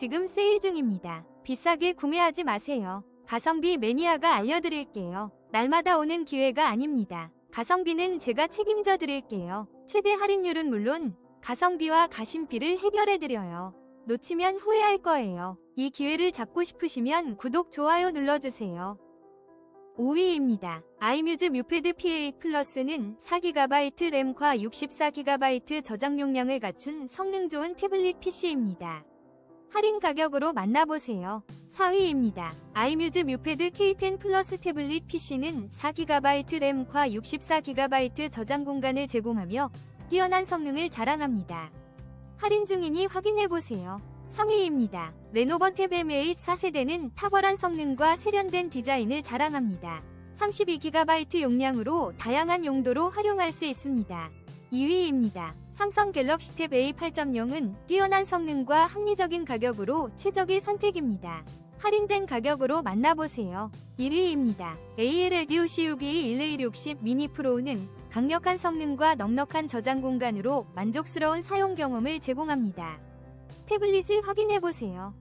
지금 세일 중입니다. 비싸게 구매하지 마세요. 가성비 매니아가 알려드릴게요. 날마다 오는 기회가 아닙니다. 가성비는 제가 책임져 드릴게요. 최대 할인율은 물론 가성비와 가심비를 해결해 드려요. 놓치면 후회할 거예요. 이 기회를 잡고 싶으시면 구독, 좋아요 눌러주세요. 5위입니다. 아이뮤즈 뮤패드 PA 플러스는 4GB 램과 64GB 저장 용량을 갖춘 성능 좋은 태블릿 PC입니다. 할인 가격으로 만나보세요. 4위입니다. 아이뮤즈 뮤패드 K10 플러스 태블릿 PC는 4GB 램과 64GB 저장 공간을 제공하며 뛰어난 성능을 자랑합니다. 할인 중이니 확인해보세요. 3위입니다. 레노버 탭 M8 4세대는 탁월한 성능과 세련된 디자인을 자랑합니다. 32GB 용량으로 다양한 용도로 활용할 수 있습니다. 2위입니다. 삼성 갤럭시 탭 A 8.0은 뛰어난 성능과 합리적인 가격으로 최적의 선택입니다. 할인된 가격으로 만나보세요. 1위입니다. ALLD OCUB 1260 미니 프로는 강력한 성능과 넉넉한 저장 공간으로 만족스러운 사용 경험을 제공합니다. 태블릿을 확인해보세요.